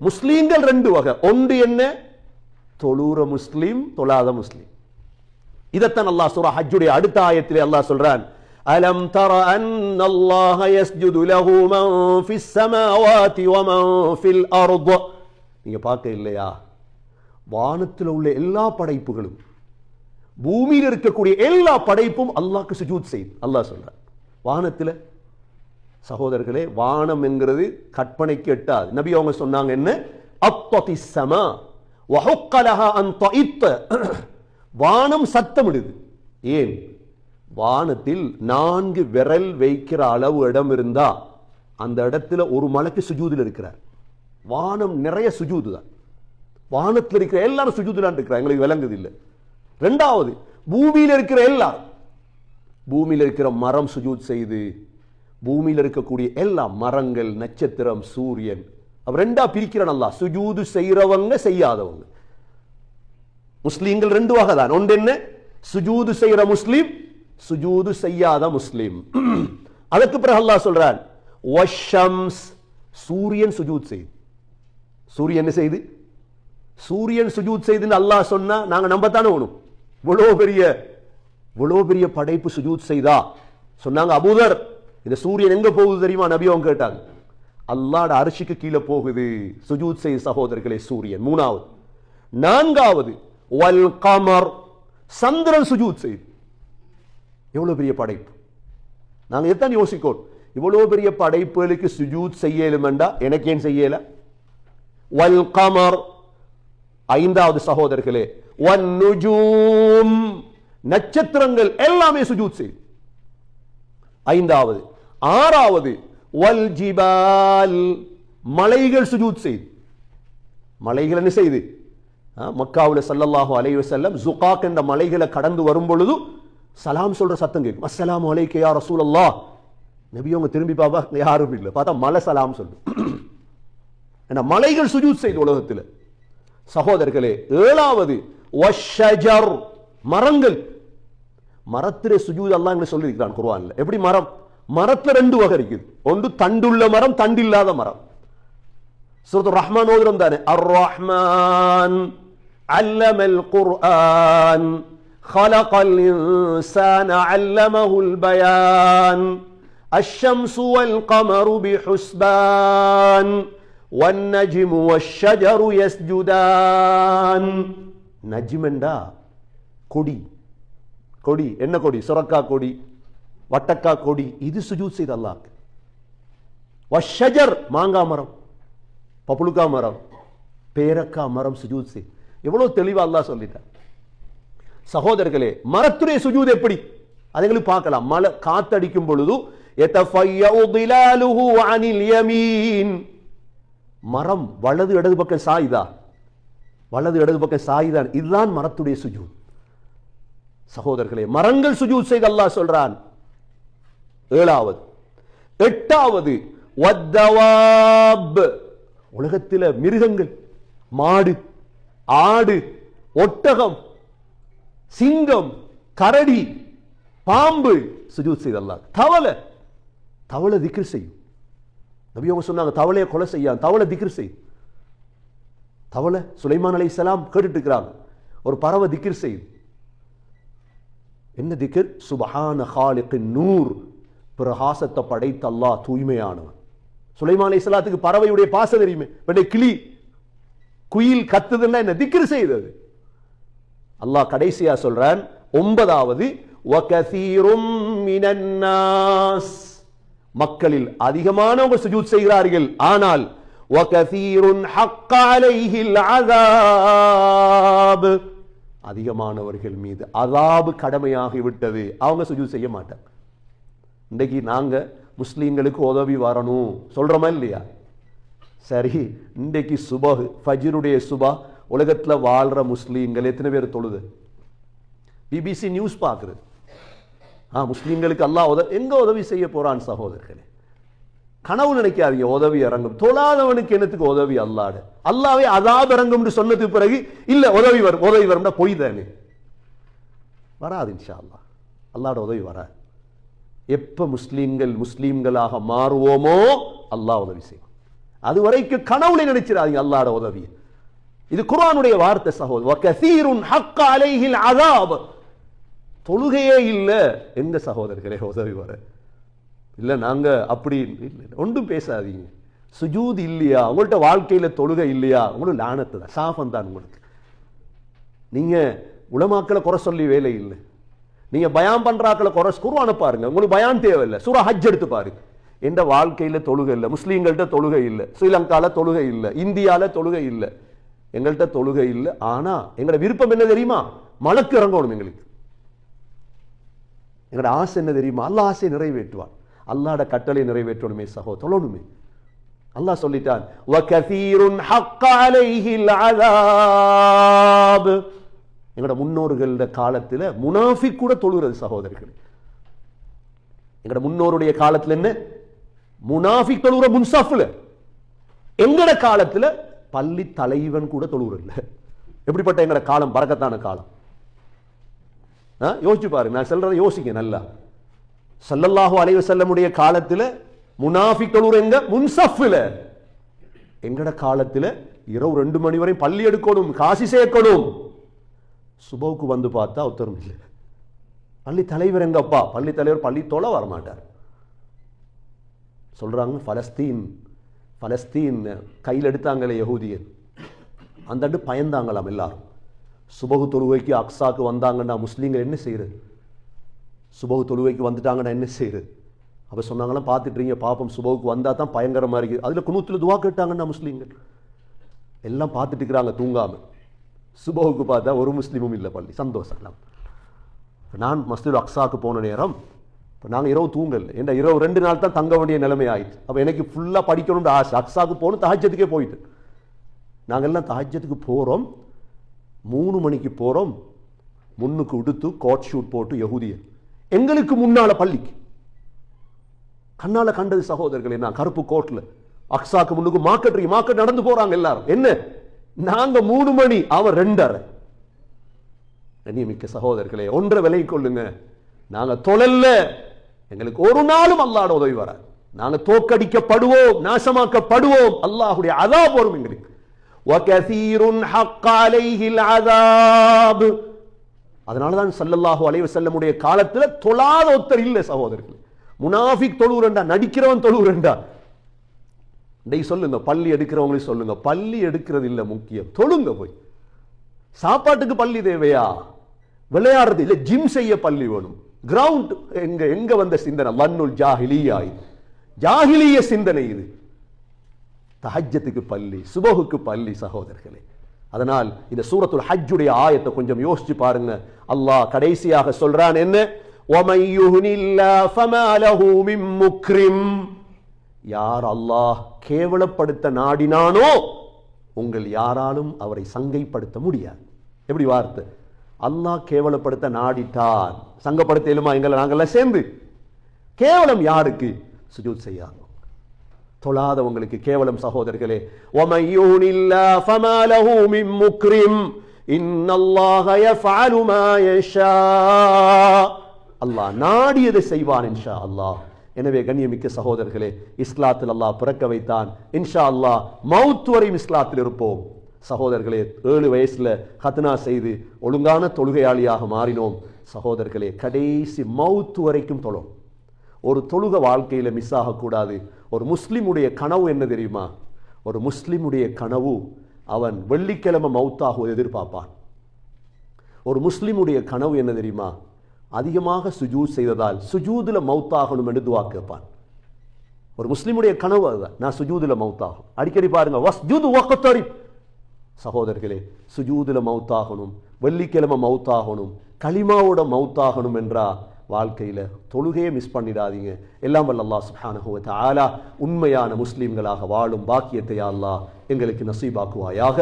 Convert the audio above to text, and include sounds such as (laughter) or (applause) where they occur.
முஸ்லீம்கள் ரெண்டு வகை. ஒன்று என்ன? தொழூர முஸ்லீம் தொழாத முஸ்லீம். இதைத்தான் அல்லாஹ் சூரா ஹஜ்ஜுடைய அடுத்த ஆயத்திலே அல்லாஹ் சொல்றான் அலம் தர அன் அல்லாஹ யஸ்ஜுது லஹு மன் ஃபிஸ் ஸமாவாதி வ மன் ஃபில் அர்த். நீங்க பார்க்க இல்லையா? வானத்தில் உள்ள எல்லா படைப்புகளும் பூமியில் இருக்கக்கூடிய எல்லா படைப்பும் அல்லாஹ்க்கு சுஜூத் செய்யும். அல்லாஹ் சொல்றான் வானத்தில் சகோதரர்களே வானம் என்கிறது கற்பனைக்கு எட்டாது. நபி அவங்க சொன்னாங்க என்ன? அப்பதி வஹுக்கலஹா அன் வானம் சத்தமிடுது. ஏன்? வானத்தில் நான்கு விரல் வைக்கிற அளவு இடம் இருந்தா அந்த இடத்துல ஒரு மலைக்கு சுஜூதில் இருக்கிறார். வானம் நிறைய சுஜூது தான். வானத்தில் இருக்கிற எல்லாரும் சுஜூதுலான் இருக்கிறார் எங்களுக்கு விளங்குது இல்லை ரெண்டாவது பூமியில் இருக்கிற எல்லாரும். பூமியில் இருக்கிற மரம் சுஜூத் செய்து பூமியில் இருக்கக்கூடிய எல்லா மரங்கள் நட்சத்திரம் சூரியன் அவர் ரெண்டா பிரிக்கிறான் அல்லாஹ். சுஜூது செய்யறவங்க செய்யாதவங்க. முஸ்லீம்கள் ரெண்டு வகை தான். ஒன்று என்ன? சுஜூது செய்யற முஸ்லீம் சுஜூது செய்யாத முஸ்லீம். (clears throat) அதுக்கு பிறகு அல்லாஹ் சொல்றான் வஷம்ஸ். சூரியன் சுஜூத் செய்து. சூரியன் என்ன செய்து? சூரியன் சுஜூத் செய்துன்னு அல்லாஹ் சொன்னா நாங்க நம்பத்தானே ஓணும் இவ்வளோ பெரிய இவ்வளோ பெரிய படைப்பு சுஜூத் செய்தா? சொன்னாங்க அபூதர். இந்த சூரியன் எங்க போகுது தெரியுமா? நபி அவங்க கேட்டாங்க. அல்லாட அரிசிக்கு கீழே போகுது. சுஜூத் செய் சகோதரர்களே சூரியன். மூணாவது. நான்காவது வல் கமர். சந்திரன் சுஜூத் செய்து. எவ்வளவு பெரிய படைப்பு? நாங்க எத்தான் யோசிக்கோம்? இவ்வளவு பெரிய படைப்புகளுக்கு சுஜூத் செய்யலுமெண்டா? எனக்கு ஏன் செய்யல? வல் கமர். ஐந்தாவது சகோதரர்களே வன் நுஜூம். நட்சத்திரங்கள் எல்லாமே சுஜூத் செய்து. ஐந்தாவது. ஆறாவது வல் ஜிபால். மலைகள் சுஜூத் செய்து. மலைகள் என்ன செய்து? மக்காவில் சல்லல்லாஹு அலைவு செல்லம் ஜுகாக் என்ற மலைகளை கடந்து வரும் பொழுது சலாம் சொல்ற சத்தம் கேட்கும். அஸ்லாம் அலைக்க யா அல்லா நபி அவங்க திரும்பி பாப்பா யாரும் இல்லை. பார்த்தா மலை சலாம் சொல்லு ஏன்னா மலைகள் சுஜூத் செய்து உலகத்தில். சகோதரர்களே ஏழாவது மரங்கள். மரத்திலே சுஜூத் அல்லாஹ் எங்களுக்கு சொல்லியிருக்கிறான் குர்ஆன்ல எப்படி மரம் மரத்துல ரெண்டு வகை இருக்குது ஒன்று தண்டுள்ள மரம் தண்டில்லாத மரம் சூரத்து ரஹ்மான் ஓதுறோம் தானே அர் ரஹ்மான் அல்லமல் குர்ஆன் خلق الإنسان علمه البيان الشمس والقمر بحسبان والنجم والشجر يسجدان நஜ்மெண்டா கொடி கொடி. என்ன கொடி? சுரக்கா கொடி. வட்டக்கா கொடி. இது சுஜூத் செய்த அல்லாக்கு வஷஜர் மாங்காய் மரம். பப்புளுக்கா மரம். பேரக்கா மரம் சுஜூத் செய். எவ்வளோ தெளிவாக அல்லா சொல்லிட்டார் சகோதரர்களே மரத்துடைய சுஜூத் எப்படி? அதுங்களுக்கு பார்க்கலாம். மழை காத்தடிக்கும் பொழுது மரம் வலது இடது பக்கம் சாயுதா? வலது இடது பக்கம் சாயுதான். இதுதான் மரத்துடைய சுஜூத். சகோதரர்களே மரங்கள் சுஜூத் செய்து அல்லாஹ் சொல்றான். ஏழாவது எட்டாவது உலகத்தில் மிருகங்கள் மாடு ஆடு ஒட்டகம் சிங்கம் கரடி பாம்பு சுஜூத் செய்தல்லாம் தவளை தவளை திக்ர் செய்யும். நபி அவங்க சொன்னாங்க தவளையை கொலை செய்ய தவளை திக்ர் செய்யும் தவளை சுலைமான் அலை சலாம் கேட்டுட்டு இருக்கிறாங்க. ஒரு பறவை திக்ர் செய்யும். என்ன திக்கர்? சுபஹான ஹாலிக்கு நூர். பிரகாசத்தை படைத்த அல்லாஹ் தூய்மையானவன். சுலைமான் இஸ்லாத்துக்கு பறவையுடைய பாச தெரியுமே? பெண்ணை கிளி. குயில் கத்துதுன்னா என்ன திக்கர் செய்தது? அல்லாஹ் கடைசியா சொல்றான் ஒன்பதாவது மக்களில் அதிகமானவங்க சுஜூத் செய்கிறார்கள். ஆனால் ஒகசீருன் ஹக்காலைஹில் அலைஹில் அதிகமானவர்கள் மீது அதாபு கடமையாகிவிட்டது. அவங்க சுஜூத் செய்ய மாட்டாங்க. இன்றைக்கு நாங்கள் முஸ்லீம்களுக்கு உதவி வரணும். சொல்கிறோமா இல்லையா? சரி இன்றைக்கு சுபஹ் ஃபஜ்ருடைய சுபா உலகத்துல வாழ்ற முஸ்லீம்கள் எத்தனை பேர் தொழுது? பிபிசி நியூஸ் பார்க்குறது ஆ முஸ்லீம்களுக்கு அல்லாஹ் உதவி எங்க உதவி செய்ய போகிறான் சகோதரர்களே? கனவு நினைக்காதீங்க உதவி இறங்கும். தொழாதவனுக்கு என்னத்துக்கு உதவி? அல்லாடு. அல்லாவே அதாப் இறங்கும்னு சொன்னதுக்கு பிறகு இல்ல உதவி வரும். உதவி வரும்னா பொய் தானே. வராது இன்ஷா அல்லாஹ் அல்லாட உதவி வராது. எப்ப முஸ்லீம்கள் முஸ்லீம்களாக மாறுவோமோ அல்லாஹ் உதவி செய்வோம் அது வரைக்கும் கனவுளை நினைச்சிடாதீங்க அல்லாட உதவி இது குரானுடைய வார்த்தை சகோதரர். வகசீருன் தொழுகையே இல்ல எந்த சகோதரர்களே உதவி வர இல்ல நாங்க அப்படி இல்ல, ஒன்றும் பேசாதீங்க. சுஜூத் இல்லையா? உங்கள்கிட்ட வாழ்க்கையில தொழுகை இல்லையா? உங்களுக்கு லானத்து தான் சாபம் தான் உங்களுக்கு. நீங்க உளமாக்களை குறை சொல்லி வேலை இல்லை. நீங்க பயான் பண்றாக்களை குறை குருவான பாருங்க. உங்களுக்கு பயான் தேவையில்லை. சூறா ஹஜ் எடுத்து பாருங்க. எந்த வாழ்க்கையில தொழுகை இல்லை. முஸ்லீம்கள்ட்ட தொழுகை இல்லை. ஸ்ரீலங்கால தொழுகை இல்லை. இந்தியால தொழுகை இல்லை. எங்கள்கிட்ட தொழுகை இல்லை. ஆனா எங்களோட விருப்பம் என்ன தெரியுமா? மலக்கு இறங்கணும் எங்களுக்கு. எங்களோட ஆசை என்ன தெரியுமா? அல்ல ஆசையை நிறைவேற்றுவான். அல்லாட கட்டளை நிறைவேற்றணுமே சகோ தொழணுமே. அல்லாஹ் சொல்லிட்டான் எங்களோட முன்னோர்களோட காலத்தில் முனாஃபி கூட தொழுகிறது சகோதரர்கள். எங்களோட முன்னோருடைய காலத்தில் என்ன? முனாஃபி தொழுகிற முன்சாஃபில். எங்களோட காலத்தில் பள்ளி தலைவன் கூட தொழுகிறதில்ல எப்படிப்பட்ட எங்களோட காலம்? பறக்கத்தான காலம். யோசிச்சு பாருங்க நான் சொல்றதை யோசிக்க நல்லா. சல்லல்லாஹு அலைஹி வஸல்லமுடைய காலத்துல முனாஃபிக் எங்க? முன்சஃபில். எங்கட காலத்துல இரவு ரெண்டு மணி வரை பள்ளி எடுக்கணும் காசி சேர்க்கணும். சுபவுக்கு வந்து பார்த்தா உத்தரம் இல்லை. பள்ளி தலைவர் எங்கப்பா? பள்ளி தலைவர் பள்ளி தொலை வரமாட்டார். சொல்றாங்க பலஸ்தீன் பலஸ்தீன் கையில் எடுத்தாங்களே யகூதியர். அந்த பயந்தாங்களாம் எல்லாரும். சுபகு தொழுகைக்கு அக்ஸாக்கு வந்தாங்கன்னா முஸ்லீம்கள் என்ன செய்யறது? சுபகு தொழுவைக்கு வந்துட்டாங்கன்னா என்ன செய்யுது அப்போ சொன்னாங்களாம் பார்த்துட்டுறீங்க பாப்பம் சுபவுக்கு வந்தால் தான் பயங்கரமாக இருக்குது அதில் குனூத்துல துவா கேட்டாங்கன்னா முஸ்லீம்கள். எல்லாம் பார்த்துட்டு இருக்கிறாங்க தூங்காமல் சுபவுக்கு பார்த்தா ஒரு முஸ்லீமும் இல்லை பள்ளி. சந்தோஷம் எல்லாம். நான் மஸ்ஜித் அக்ஸாக்கு போன நேரம் இப்போ நாங்கள் இரவு தூங்கல. ஏன்னா இரவு ரெண்டு நாள் தான் தங்க வேண்டிய நிலைமை ஆயிடுச்சு. அப்போ எனக்கு ஃபுல்லாக படிக்கணும்னு ஆசை. அக்ஸாக்கு போகணும் தாஜ்யத்துக்கே போயிட்டு. நாங்கள் எல்லாம் தஹஜத்துக்கு போகிறோம் மூணு மணிக்கு போகிறோம் முன்னுக்கு உடுத்து கோட் ஷூட் போட்டு யகுதியன். எங்களுக்கு முன்னால பள்ளிக்கு கண்ணால கண்டது சகோதரர்களே நான் கருப்பு கோட்ல அக்ஸாக்கு முன்னுக்கு மார்க்கெட் மார்க்கெட் நடந்து போறாங்க எல்லாரும் என்ன நாங்க மூணு மணி அவன் ரெண்டரை கண்ணியமிக்க சகோதரர்களே ஒன்றை விலை கொள்ளுங்க நாங்க தொழல்ல எங்களுக்கு ஒரு நாளும் அல்லாட உதவி வர நாங்க தோக்கடிக்கப்படுவோம் நாசமாக்கப்படுவோம் அல்லாஹுடைய அதாப் வரும் எங்களுக்கு وَكَثِيرٌ حَقَّ عَلَيْهِ الْعَذَابُ அதனால தான் சல்லல்லாஹு அலைவ செல்லமுடைய காலத்துல தொழாத ஒருத்தர் இல்லை சகோதரர்கள். முனாஃபிக் தொழுகிறண்டா நடிக்கிறவன் தொழுகிறண்டா டெய் சொல்லுங்க பள்ளி எடுக்கிறவங்களையும் சொல்லுங்க. பள்ளி எடுக்கிறது இல்லை முக்கியம். தொழுங்க போய். சாப்பாட்டுக்கு பள்ளி தேவையா? விளையாடுறது இல்லை ஜிம் செய்ய பள்ளி வேணும். கிரவுண்ட் எங்க எங்க வந்த சிந்தனை? வன்னுல் ஜாஹிலியா இது. ஜாகிலிய சிந்தனை இது. தஹஜ்ஜத்துக்கு பள்ளி சுபகுக்கு பள்ளி சகோதரர்களே. அதனால் இந்த சூரத்துல் ஹஜ்ஜுடைய ஆயத்தை கொஞ்சம் யோசிச்சு பாருங்க. அல்லாஹ் கடைசியாக சொல்றான் என்ன? யார் அல்லாஹ் கேவலப்படுத்த நாடினானோ உங்கள் யாராலும் அவரை சங்கைப்படுத்த முடியாது. எப்படி வார்த்தை? அல்லாஹ் கேவலப்படுத்த நாடிட்டார் சங்கப்படுத்த இயலுமா? எங்களை நாங்கள்லாம் சேர்ந்து. கேவலம் யாருக்கு? சுஜூத் செய்யாதோ தொழாதவங்களுக்கு கேவலம் சகோதரர்களே. முக்ரிம் அல்லாஹ் நாடியதை செய்வான் இன்ஷா அல்லாஹ் எனவே கண்ணியமிக்க சகோதரர்களே இஸ்லாத்தில் அல்லாஹ் பிறக்க வைத்தான். இன்ஷா அல்லாஹ் மவுத் வரையும் இஸ்லாத்தில் இருப்போம். சகோதரர்களே ஏழு வயசுல ஹத்னா செய்து ஒழுங்கான தொழுகையாளியாக மாறினோம். சகோதரர்களே கடைசி மவுத் வரைக்கும் தொழும். ஒரு தொழுக வாழ்க்கையில மிஸ் ஆகக்கூடாது. ஒரு முஸ்லீமுடைய கனவு என்ன தெரியுமா? ஒரு முஸ்லீமுடைய கனவு அவன் வெள்ளிக்கிழமை மவுத்தாகுவதை எதிர்பார்ப்பான். ஒரு முஸ்லிமுடைய கனவு என்ன தெரியுமா? அதிகமாக சுஜூத் செய்ததால் சுஜூதுல மௌத்தாகணும் என்று துவா கேட்பான். ஒரு முஸ்லிமுடைய கனவு அதுதான் நான் சுஜூதில் மவுத்தாகும் அடிக்கடி பாருங்க வஸ்ஜூது வக்கத்தரி சகோதரர்களே சுஜூதுல மவுத்தாகணும் வெள்ளிக்கிழமை மவுத்தாகணும் களிமாவோட மவுத்தாகணும் என்றா வாழ்க்கையில தொழுகையே மிஸ் பண்ணிடாதீங்க. எல்லாம் வல்ல அல்லாஹ் சுப்ஹானஹு வ உண்மையான முஸ்லிம்களாக வாழும் பாக்கியத்தை அல்லாஹ் எங்களுக்கு நசீபாக்குவாயாக.